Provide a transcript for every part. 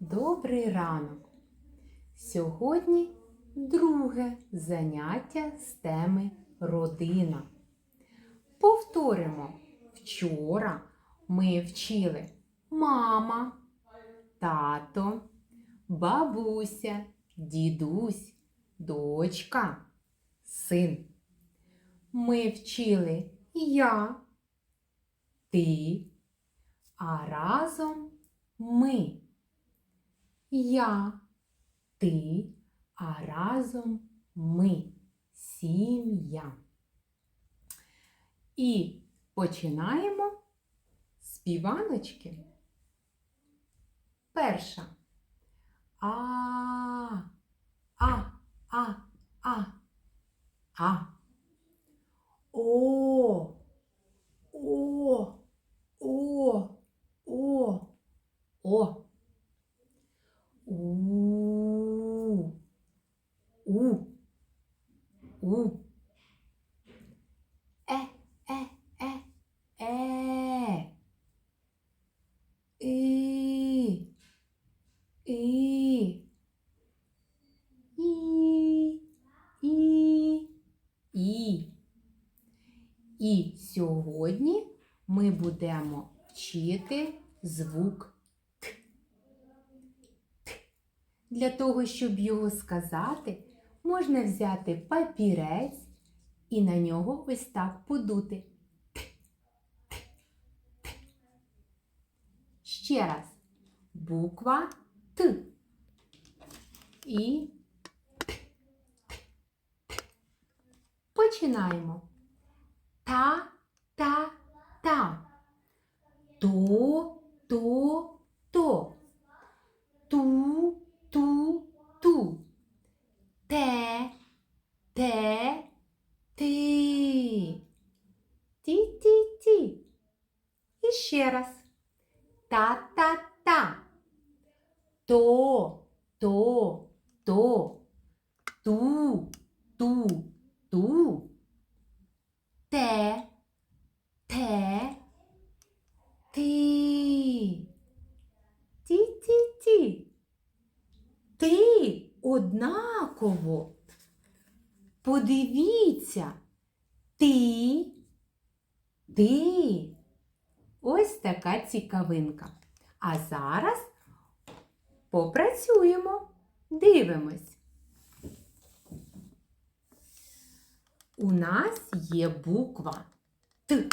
Добрий ранок! Сьогодні друге заняття з теми родина. Повторимо, вчора ми вчили мама, тато, бабуся, дідусь, дочка, син. Ми вчили я, ти, а разом ми. Я, ти, а разом ми. Сім'я. І починаємо співаночки. Перша. А, а, а, а, а. О, о, о, о. У. У. У. Е, е, е, е. І. І. І. І. І. І сьогодні ми будемо вчити звук Для того, щоб його сказати, можна взяти папірець і на нього ось так подути. т. Ще раз. Буква Т. І починаємо. Та, та, та. То, то. Ту, ту, ту. Те, те, ти. Ті, ті, ті. І ще раз. Та, та, та. То, то, то. Ту, ту, ту. Те, те, ти. Ті-ті-ті. Ти однаково. Подивіться. Ти, ти. Ось така цікавинка. А зараз попрацюємо. Дивимось. У нас є буква Т.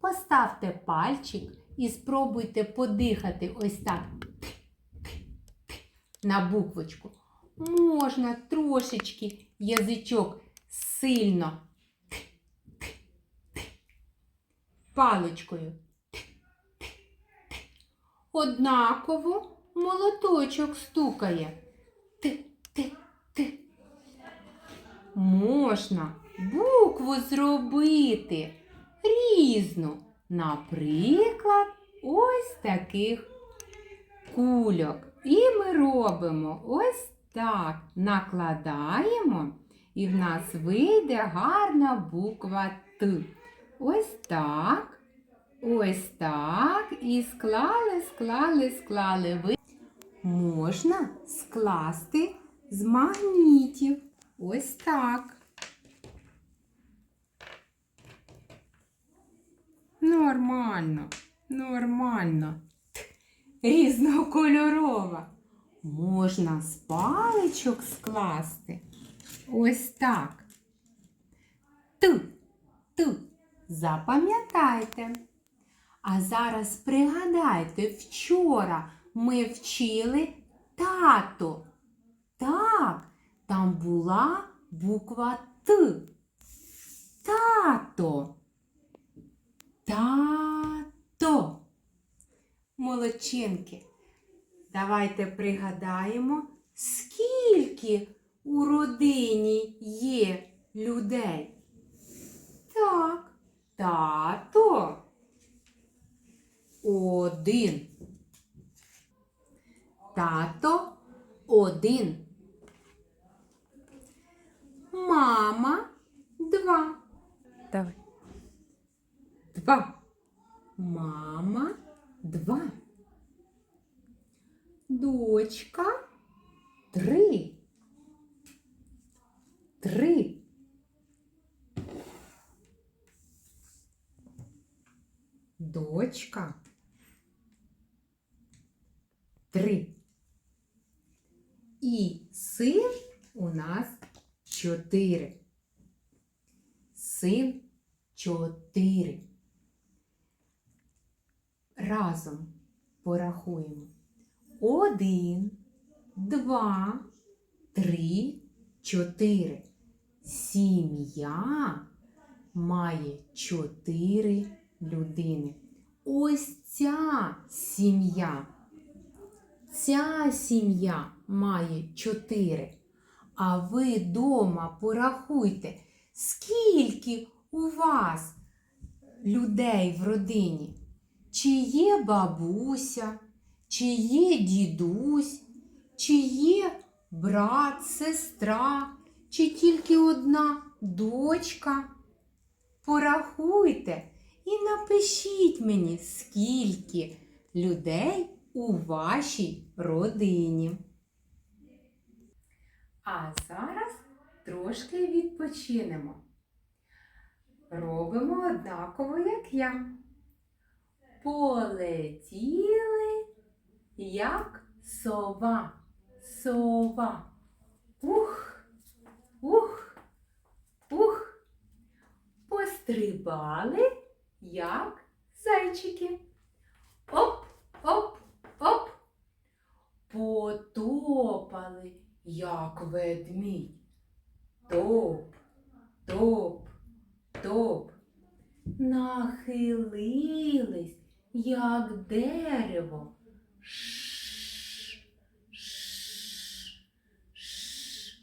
Поставте пальчик і спробуйте подихати ось так на буквочку. Можна трошечки язичок сильно паличкою. Однаково молоточок стукає. Т-т-т. Можна букву зробити різну. Наприклад, ось таких кульок. І ми робимо ось так. Накладаємо, і в нас вийде гарна буква Т. Ось так. Ось так. І склали, склали, склали. Ви можна скласти з магнітів. Ось так. Нормально, нормально. Різнокольорова. Можна з паличок скласти. Ось так. Т, Т. Запам'ятайте. А зараз пригадайте, вчора ми вчили тато. Так, там була буква Т. Тато. Тато. Молодчинки. Давайте пригадаємо, скільки у родині є людей. Так, тато. Один. Тато один. Мама два. Давай. Два. Мама два. дочка. Три. Три. Дочка. Три. І син у нас чотири. Син чотири. Разом порахуємо. Один, два, три, чотири. Сім'я має чотири людини. Ось ця сім'я. Ця сім'я має чотири. А ви дома порахуйте, скільки у вас людей в родині? Чи є бабуся, чи є дідусь, чи є брат, сестра, чи тільки одна дочка? Порахуйте і напишіть мені, скільки людей у вашій родині. А зараз трошки відпочинемо. Робимо однаково, як я. Полетіли, як сова, сова. Ух, ух, ух. Пострибали, як зайчики. Оп, оп, оп. Потопали, як ведмідь. Топ, топ, топ. Нахилились, як дерево. Ш, ш, ш.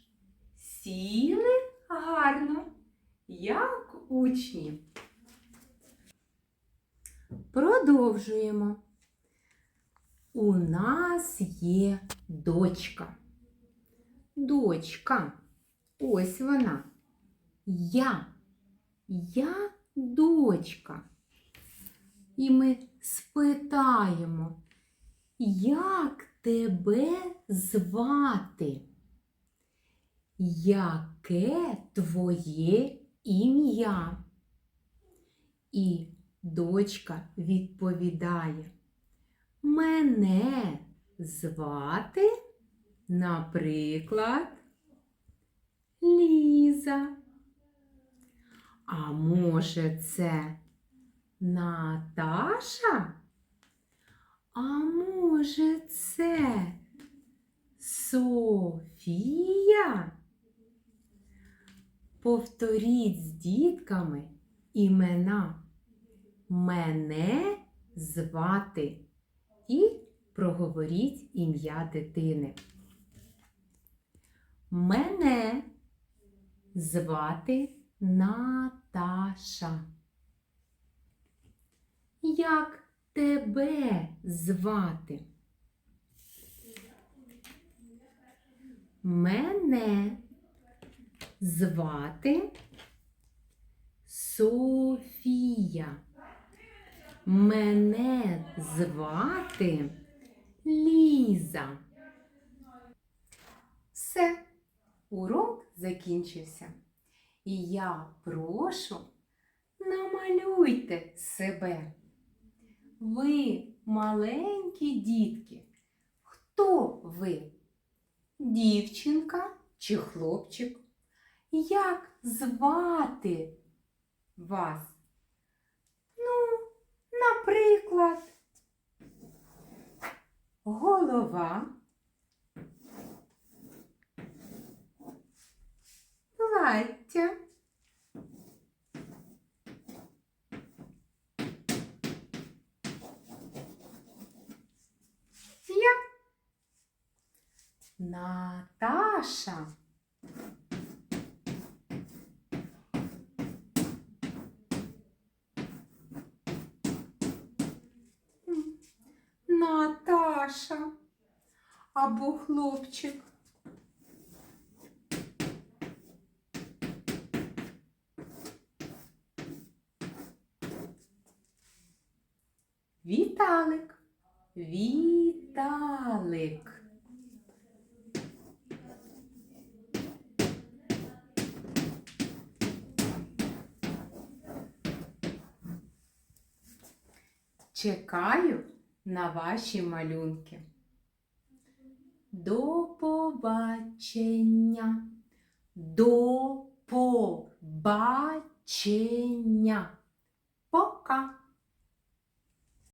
Сіли гарно, як учні. Продовжуємо. У нас є дочка. Дочка. Ось вона. Я. Я дочка. І ми спитаємо, як тебе звати? Яке твоє ім'я? І дочка відповідає, мене звати, наприклад, Ліза. А може, це Наташа? А може, це Софія? Повторіть з дітками імена. Мене звати і проговоріть ім'я дитини. Мене звати Наташа. Як тебе звати? Мене звати Софія. Мене звати Ліза. Все, урок закінчився. І я прошу, намалюйте себе. Ви маленькі дітки. Хто ви? Дівчинка чи хлопчик? Як звати вас? Ну, наприклад, голова, плаття. Я Наташа. Наташа або хлопчик. Віталик. Віталик. Чекаю на ваші малюнки. До побачення. До побачення. Пока.